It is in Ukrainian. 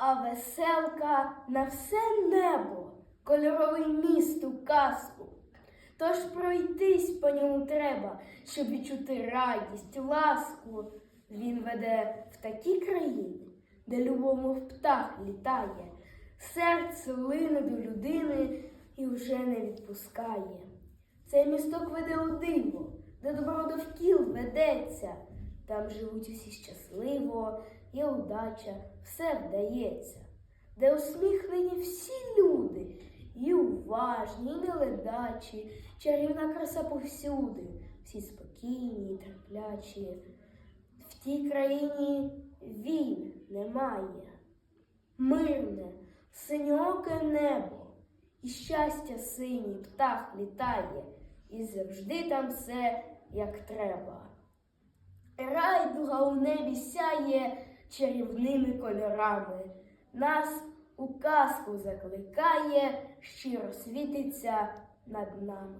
а веселка на все небо, кольоровий міст у казку. Тож пройтись по ньому треба, щоб відчути радість, ласку. Він веде в такі країни, де любов птах літає, серце лине до людини і вже не відпускає. Цей місток веде у диво, де добро довкіл ведеться. Там живуть усі щасливо, є удача, все вдається, де усміхнені всі люди, і уважні, і неледачі, чарівна краса повсюди, всі спокійні, і терплячі. В тій країні війн немає, мирне, синьоке небо, і щастя синій птах літає, і завжди там все як треба. Райдуга у небі сяє чарівними кольорами, нас у казку закликає, щиро світиться над нами.